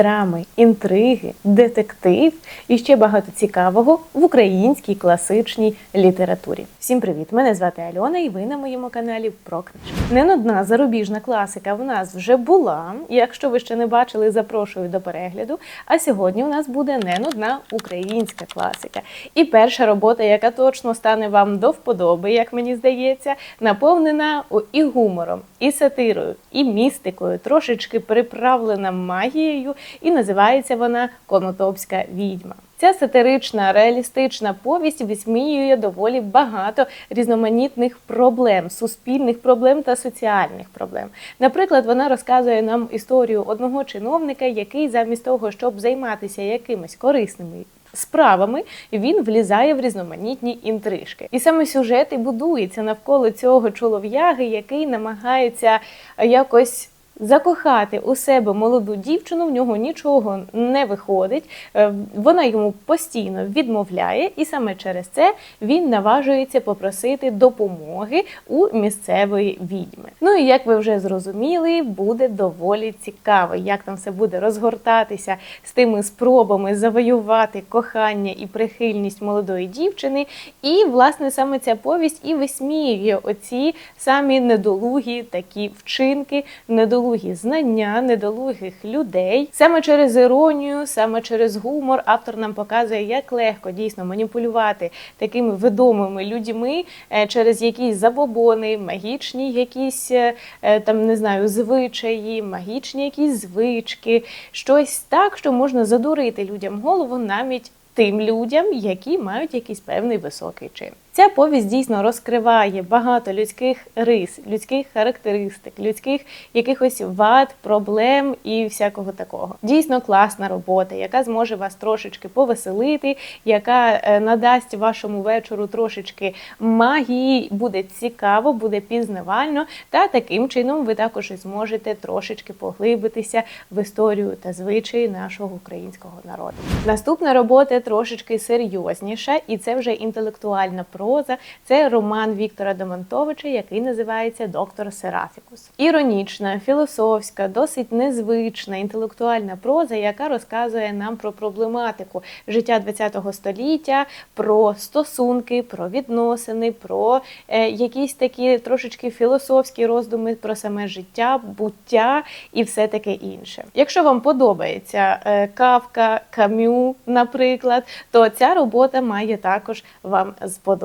драми, інтриги, детектив і ще багато цікавого в українській класичній літературі. Всім привіт! Мене звати Альона, і ви на моєму каналі про книжки. Не нудна зарубіжна класика в нас вже була. Якщо ви ще не бачили, запрошую до перегляду. А сьогодні у нас буде не нудна українська класика. І перша робота, яка точно стане вам до вподоби, як мені здається, наповнена і гумором, і сатирою, і містикою, трошечки приправлена магією, і називається вона Конотопська відьма. Ця сатирична, реалістична повість висміює доволі багато різноманітних проблем, суспільних проблем та соціальних проблем. Наприклад, вона розказує нам історію одного чиновника, який замість того, щоб займатися якимись корисними справами, він влізає в різноманітні інтрижки. І саме сюжет і будується навколо цього чолов'яги, який намагається якось. Закохати у себе молоду дівчину, в нього нічого не виходить. е, Вона йому постійно відмовляє, і саме через це він наважується попросити допомоги у місцевої відьми. Ну і як ви вже зрозуміли, буде доволі цікаво, як там все буде розгортатися з тими спробами завоювати кохання і прихильність молодої дівчини. І власне саме ця повість і висміює оці самі недолугі такі вчинки, недолугі знання, недолугих людей. Саме через іронію, саме через гумор автор нам показує, як легко дійсно маніпулювати такими відомими людьми е, через якісь забобони, магічні якісь е, е, там не знаю, звичаї, магічні якісь звички, щось так, що можна задурити людям голову навіть тим людям, які мають якийсь певний високий чин. Ця повість дійсно розкриває багато людських рис, людських характеристик, людських якихось вад, проблем і всякого такого. Дійсно класна робота, яка зможе вас трошечки повеселити, яка е, надасть вашому вечору трошечки магії, буде цікаво, буде пізнавально, та таким чином ви також зможете трошечки поглибитися в історію та звичаї нашого українського народу. Наступна робота трошечки серйозніша, і це вже інтелектуальна проза. Це роман Віктора Домонтовича, який називається Доктор Серафікус. Іронічна, філософська, досить незвична інтелектуальна проза, яка розказує нам про проблематику життя ХХ століття, про стосунки, про відносини, про е, якісь такі трошечки філософські роздуми про саме життя, буття і все таке інше. Якщо вам подобається е, Кавка, Кам'ю, наприклад, то ця робота має також вам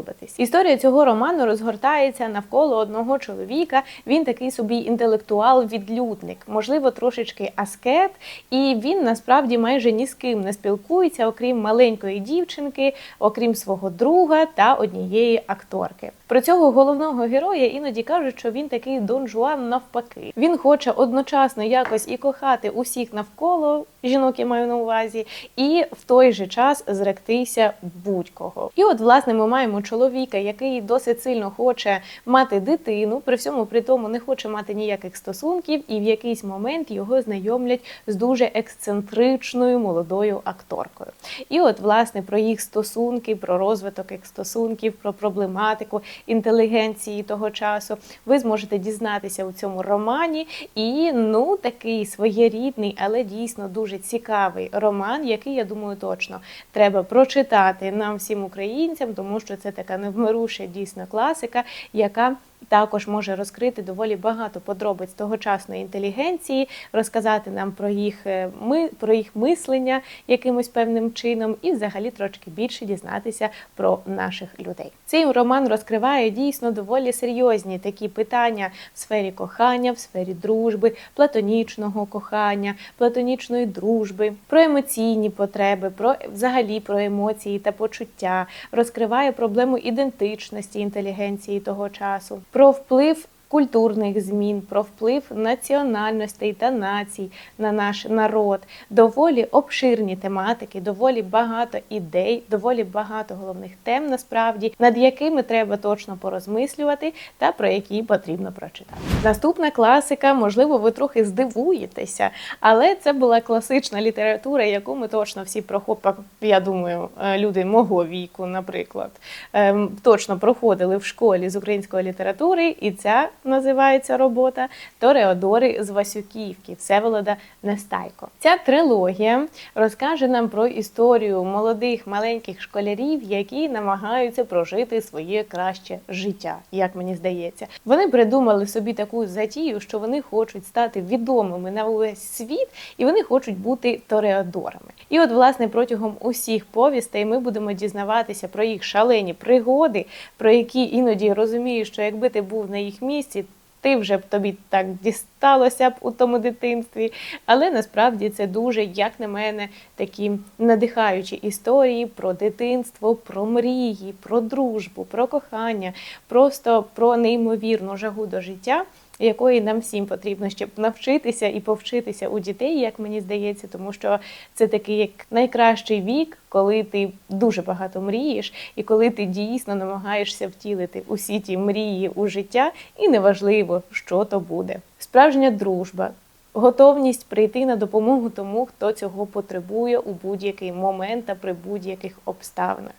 сподобатись. Історія цього роману розгортається навколо одного чоловіка. Він такий собі інтелектуал-відлюдник, можливо, трошечки аскет, і він насправді майже ні з ким не спілкується, окрім маленької дівчинки, окрім свого друга та однієї акторки. Про цього головного героя іноді кажуть, що він такий Дон Жуан навпаки. Він хоче одночасно якось і кохати усіх навколо жінок, я маю на увазі, і в той же час зректися будь-кого. І от, власне, ми маємо чоловіка, який досить сильно хоче мати дитину, при всьому при тому не хоче мати ніяких стосунків, і в якийсь момент його знайомлять з дуже ексцентричною молодою акторкою. І от, власне, про їх стосунки, про розвиток їх стосунків, про проблематику інтелігенції того часу, ви зможете дізнатися у цьому романі. І ну такий своєрідний, але дійсно дуже цікавий роман, який я думаю точно треба прочитати нам всім українцям, тому що це така невмируша дійсно класика, яка також може розкрити доволі багато подробиць тогочасної інтелігенції, розказати нам про їх е, ми про їх мислення якимось певним чином, і взагалі трошки більше дізнатися про наших людей. Цей роман розкриває дійсно доволі серйозні такі питання в сфері кохання, в сфері дружби, платонічного кохання, платонічної дружби, про емоційні потреби, про взагалі про емоції та почуття, розкриває проблему ідентичності інтелігенції того часу про вплив культурних змін, про вплив національностей та націй на наш народ. Доволі обширні тематики, доволі багато ідей, доволі багато головних тем, насправді, над якими треба точно порозмислювати та про які потрібно прочитати. Наступна класика, можливо, ви трохи здивуєтеся, але це була класична література, яку ми точно всі проходили, я думаю, е, люди мого віку, наприклад, ем, точно проходили в школі з української літератури, і ця називається робота, Тореодори з Васюківки Всеволода Нестайко. Ця трилогія розкаже нам про історію молодих маленьких школярів, які намагаються прожити своє краще життя, як мені здається. Вони придумали собі таку затію, що вони хочуть стати відомими на увесь світ, і вони хочуть бути тореодорами. І от, власне, протягом усіх повістей ми будемо дізнаватися про їх шалені пригоди, про які іноді розумієш, що якби ти був на їх місці. Ти вже б тобі так дісталося б у тому дитинстві, але насправді це дуже, як на мене, такі надихаючі історії про дитинство, про мрії, про дружбу, про кохання, просто про неймовірну жагу до життя якої нам всім потрібно ще навчитися і повчитися у дітей, як мені здається, тому що це такий як найкращий вік, коли ти дуже багато мрієш, і коли ти дійсно намагаєшся втілити усі ті мрії у життя, і неважливо, що то буде. Справжня дружба. Готовність прийти на допомогу тому, хто цього потребує у будь-який момент та при будь-яких обставинах,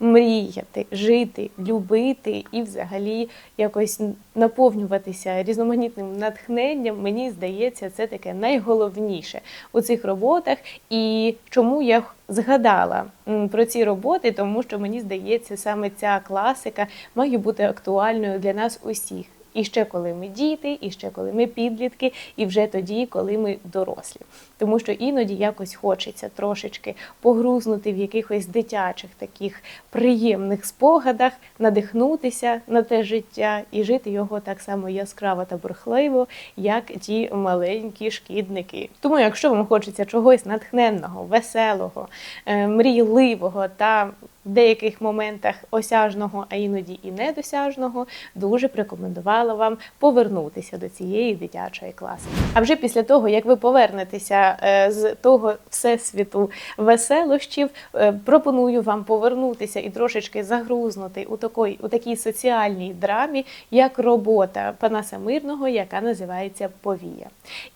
мріяти, жити, любити і, взагалі, якось наповнюватися різноманітним натхненням. Мені здається, це таке найголовніше у цих роботах. І чому я згадала про ці роботи, тому що мені здається, саме ця класика має бути актуальною для нас усіх. І ще коли ми діти, і ще коли ми підлітки, і вже тоді, коли ми дорослі. Тому що іноді якось хочеться трошечки погрузнути в якихось дитячих таких приємних спогадах, надихнутися на те життя і жити його так само яскраво та бурхливо, як ті маленькі шкідники. Тому, якщо вам хочеться чогось натхненного, веселого, е, мрійливого та в деяких моментах осяжного, а іноді і недосяжного, дуже б рекомендувала вам повернутися до цієї дитячої класи. А вже після того, як ви повернетеся е, з того всесвіту веселощів, е, пропоную вам повернутися і трошечки загрузнути у такій, у такій соціальній драмі, як робота Панаса Мирного, яка називається Повія.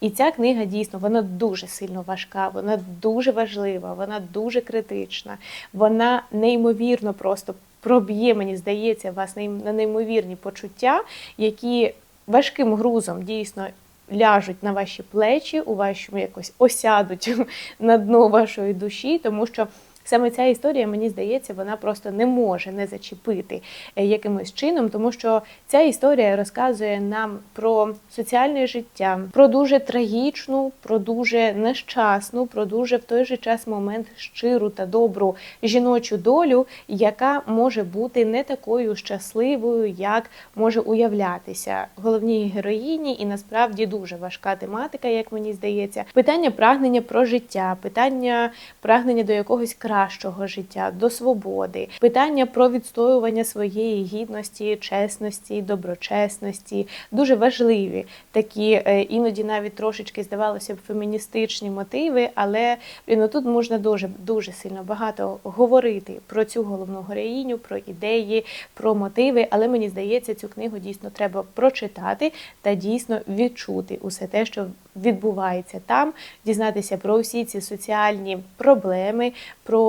І ця книга дійсно вона дуже сильно важка, вона дуже важлива, вона дуже критична, вона не неймовірно просто проб'є, мені здається, вас на неймовірні почуття, які важким грузом дійсно. Ляжуть на ваші плечі, у вашому якось осядуть на дно вашої душі, тому що Саме ця історія, мені здається, вона просто не може не зачепити е, якимось чином, тому що ця історія розказує нам про соціальне життя, про дуже трагічну, про дуже нещасну, про дуже в той же час момент щиру та добру жіночу долю, яка може бути не такою щасливою, як може уявлятися головній героїні, і насправді дуже важка тематика, як мені здається. Питання прагнення про життя, питання прагнення до якогось краю кращого життя, до свободи, питання про відстоювання своєї гідності, чесності, доброчесності дуже важливі такі е, іноді навіть трошечки здавалося б феміністичні мотиви, але ну, тут можна дуже дуже сильно багато говорити про цю головну героїню, про ідеї, про мотиви. Але мені здається, цю книгу дійсно треба прочитати та дійсно відчути усе те, що відбувається там, дізнатися про всі ці соціальні проблеми. про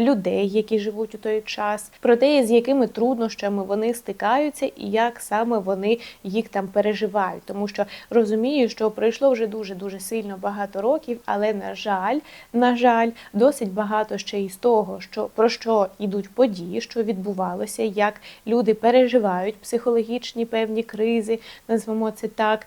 людей, які живуть у той час, про те, з якими труднощами вони стикаються, і як саме вони їх там переживають. Тому що розумію, що пройшло вже дуже дуже сильно багато років, але на жаль, на жаль, досить багато ще із того, що про що йдуть події, що відбувалося, як люди переживають психологічні певні кризи, назвемо це так.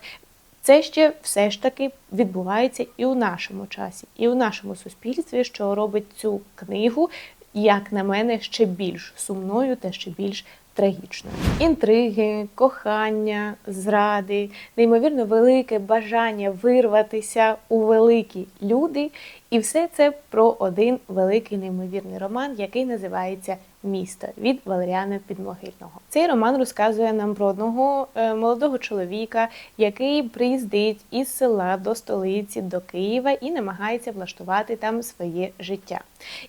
Це ще все ж таки відбувається і у нашому часі, і у нашому суспільстві, що робить цю книгу, як на мене, ще більш сумною та ще більш трагічною. Інтриги, кохання, зради, неймовірно велике бажання вирватися у великі люди, і все це про один великий неймовірний роман, який називається Місто від Валеріана Підмогильного. Цей роман розказує нам про одного е, молодого чоловіка, який приїздить із села до столиці, до Києва і намагається влаштувати там своє життя.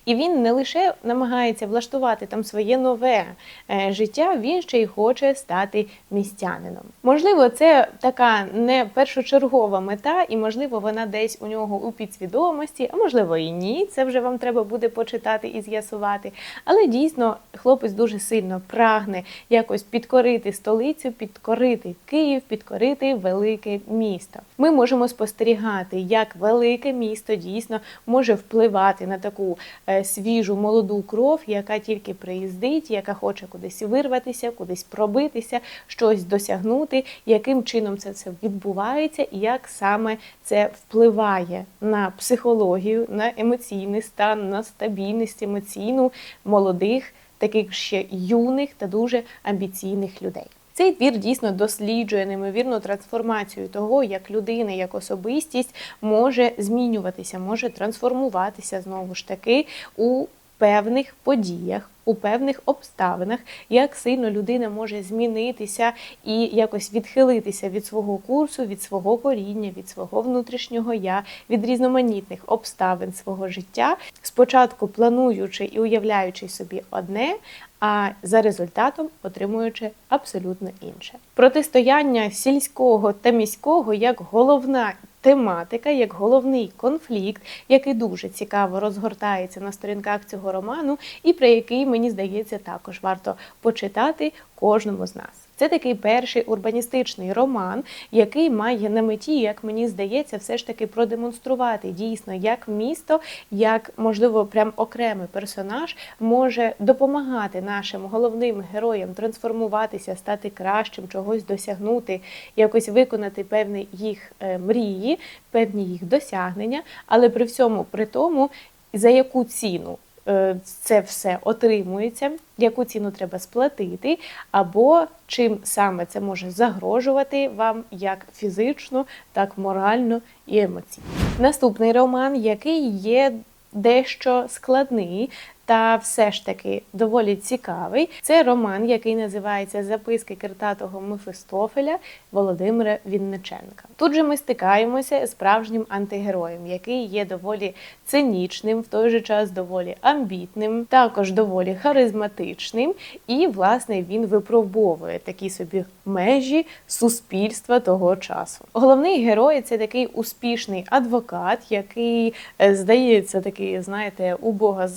І він не лише намагається влаштувати там своє нове е, життя, він ще й хоче стати містянином. Можливо, це така не першочергова мета, і можливо, вона десь у нього у підсвідомості, а можливо і ні. Це вже вам треба буде почитати і з'ясувати. Але дійсно хлопець дуже сильно прагне якось підкорити столицю, підкорити Київ, підкорити велике місто. Ми можемо спостерігати, як велике місто дійсно може впливати на таку е, свіжу молоду кров, яка тільки приїздить, яка хоче кудись вирватися, кудись пробитися, щось досягнути, яким чином це все відбувається, і як саме це впливає на психологію, на емоційний стан, на стабільність емоційну молодих, таких ще юних та дуже амбіційних людей. Цей твір дійсно досліджує неймовірну трансформацію того, як людина, як особистість може змінюватися, може трансформуватися знову ж таки у певних подіях. У певних обставинах, як сильно людина може змінитися і якось відхилитися від свого курсу, від свого коріння, від свого внутрішнього я, від різноманітних обставин свого життя, спочатку плануючи і уявляючи собі одне, а за результатом отримуючи абсолютно інше. Протистояння сільського та міського як головна тематика, як головний конфлікт, який дуже цікаво розгортається на сторінках цього роману, і про який мені здається також варто почитати кожному з нас. Це такий перший урбаністичний роман, який має на меті, як мені здається, все ж таки продемонструвати дійсно, як місто, як можливо, прям окремий персонаж може допомагати нашим головним героям трансформуватися, стати кращим, чогось досягнути, якось виконати певні їх е, мрії, певні їх досягнення, але при всьому при тому, за яку ціну. Е, це все отримується, яку ціну треба сплатити, або чим саме це може загрожувати вам як фізично, так морально і емоційно. Наступний роман, який є дещо складний. Та все ж таки доволі цікавий. Це роман, який називається Записки Киртатого Мефистофеля Володимира Вінниченка. Тут же ми стикаємося з справжнім антигероєм, який є доволі цинічним, в той же час доволі амбітним, також доволі харизматичним, і, власне, він випробовує такі собі межі суспільства того часу. Головний герой це такий успішний адвокат, який е, здається, такий, знаєте, у Бога з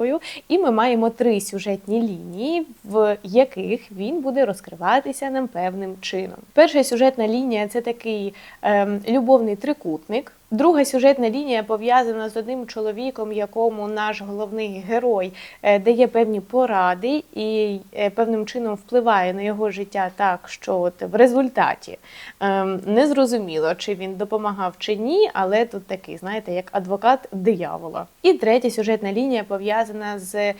запазухою. І ми маємо три сюжетні лінії, в яких він буде розкриватися нам певним чином. Перша сюжетна лінія це такий ем, любовний трикутник. Друга сюжетна лінія пов'язана з одним чоловіком, якому наш головний герой е, дає певні поради і е, певним чином впливає на його життя так, що от в результаті ем, не зрозуміло, чи він допомагав чи ні, але тут такий, знаєте, як адвокат диявола. І третя сюжетна лінія пов'язана з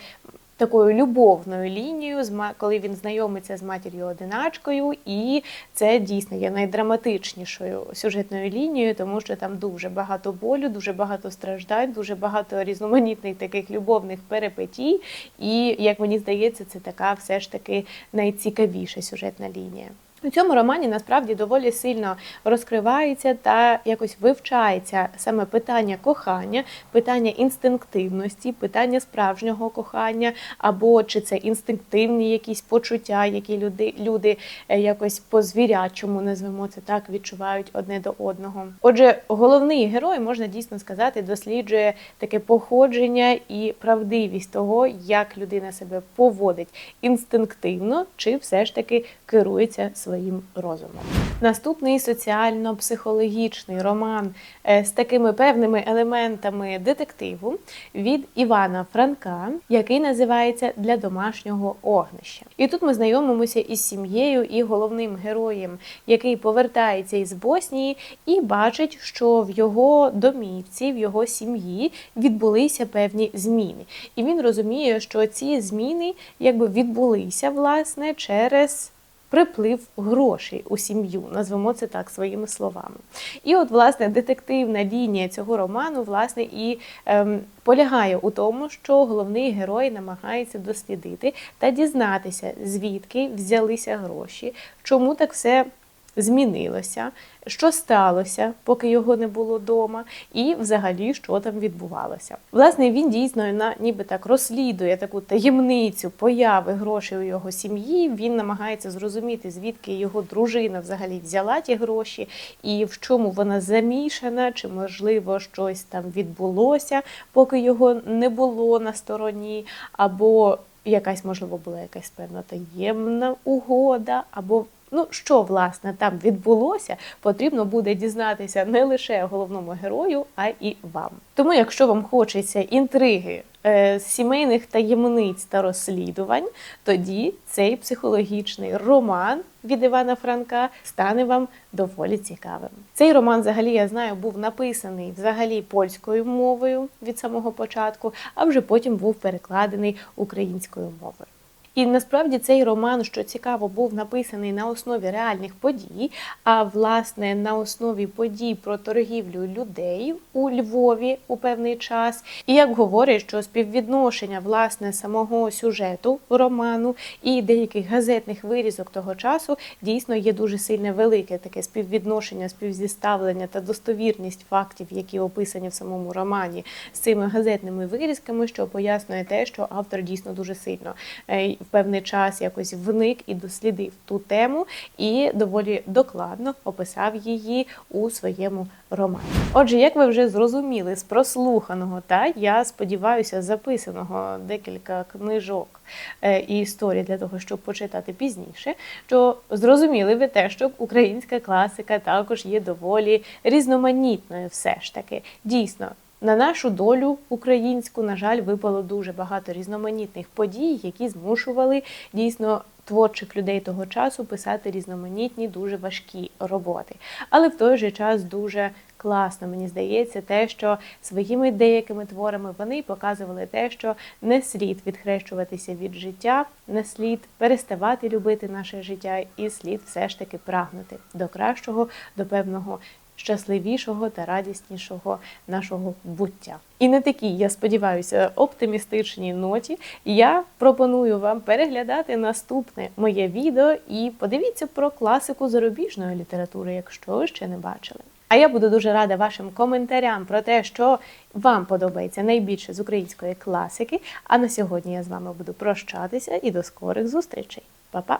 такою любовною лінією, коли він знайомиться з матір'ю одиначкою, і це дійсно є найдраматичнішою сюжетною лінією, тому що там дуже багато болю, дуже багато страждань, дуже багато різноманітних таких любовних перипетій. І як мені здається, це така все ж таки найцікавіша сюжетна лінія. У цьому романі насправді доволі сильно розкривається та якось вивчається саме питання кохання, питання інстинктивності, питання справжнього кохання, або чи це інстинктивні якісь почуття, які люди люди е, якось по звірячому, назвемо це так, відчувають одне до одного. Отже, головний герой можна дійсно сказати, досліджує таке походження і правдивість того, як людина себе поводить інстинктивно, чи все ж таки керується своїм своїм розумом. Наступний соціально-психологічний роман е, з такими певними елементами детективу від Івана Франка, який називається Для домашнього огнища. І тут ми знайомимося із сім'єю і головним героєм, який повертається із Боснії і бачить, що в його домівці, в його сім'ї відбулися певні зміни. І він розуміє, що ці зміни якби відбулися власне через приплив грошей у сім'ю, назвемо це так своїми словами. І от, власне, детективна лінія цього роману, власне, і ем, полягає у тому, що головний герой намагається дослідити та дізнатися, звідки взялися гроші, чому так все змінилося, що сталося, поки його не було вдома, і взагалі що там відбувалося. Власне, він дійсно на ніби так розслідує таку таємницю появи грошей у його сім'ї. Він намагається зрозуміти, звідки його дружина взагалі взяла ті гроші, і в чому вона замішана, чи можливо щось там відбулося, поки його не було на стороні, або якась, можливо, була якась певна таємна угода, або ну що власне там відбулося, потрібно буде дізнатися не лише головному герою, а і вам. Тому, якщо вам хочеться інтриги. е, Сімейних таємниць та розслідувань, тоді цей психологічний роман від Івана Франка стане вам доволі цікавим. Цей роман, взагалі, я знаю, був написаний взагалі польською мовою від самого початку, а вже потім був перекладений українською мовою. І насправді цей роман, що цікаво, був написаний на основі реальних подій, а власне на основі подій про торгівлю людей у Львові у певний час. І як говорять, що співвідношення власне самого сюжету роману і деяких газетних вирізок того часу дійсно є дуже сильне велике таке співвідношення, співзіставлення та достовірність фактів, які описані в самому романі з цими газетними вирізками, що пояснює те, що автор дійсно дуже сильно е, в певний час якось вник і дослідив ту тему, і доволі докладно описав її у своєму романі. Отже, як ви вже зрозуміли з прослуханого, та я сподіваюся, записаного декілька книжок е, і історій для того, щоб почитати пізніше, що зрозуміли ви те, що українська класика також є доволі різноманітною, все ж таки. Дійсно, на нашу долю українську, на жаль, випало дуже багато різноманітних подій, які змушували дійсно творчих людей того часу писати різноманітні, дуже важкі роботи. Але в той же час дуже класно, мені здається, те, що своїми деякими творами вони показували те, що не слід відхрещуватися від життя, не слід переставати любити наше життя, і слід все ж таки прагнути до кращого, до певного щасливішого та радіснішого нашого буття. І на такій, я сподіваюся, оптимістичній ноті я пропоную вам переглядати наступне моє відео і подивіться про класику зарубіжної літератури, якщо ви ще не бачили. А я буду дуже рада вашим коментарям про те, що вам подобається найбільше з української класики. А на сьогодні я з вами буду прощатися і до скорих зустрічей. Па-па!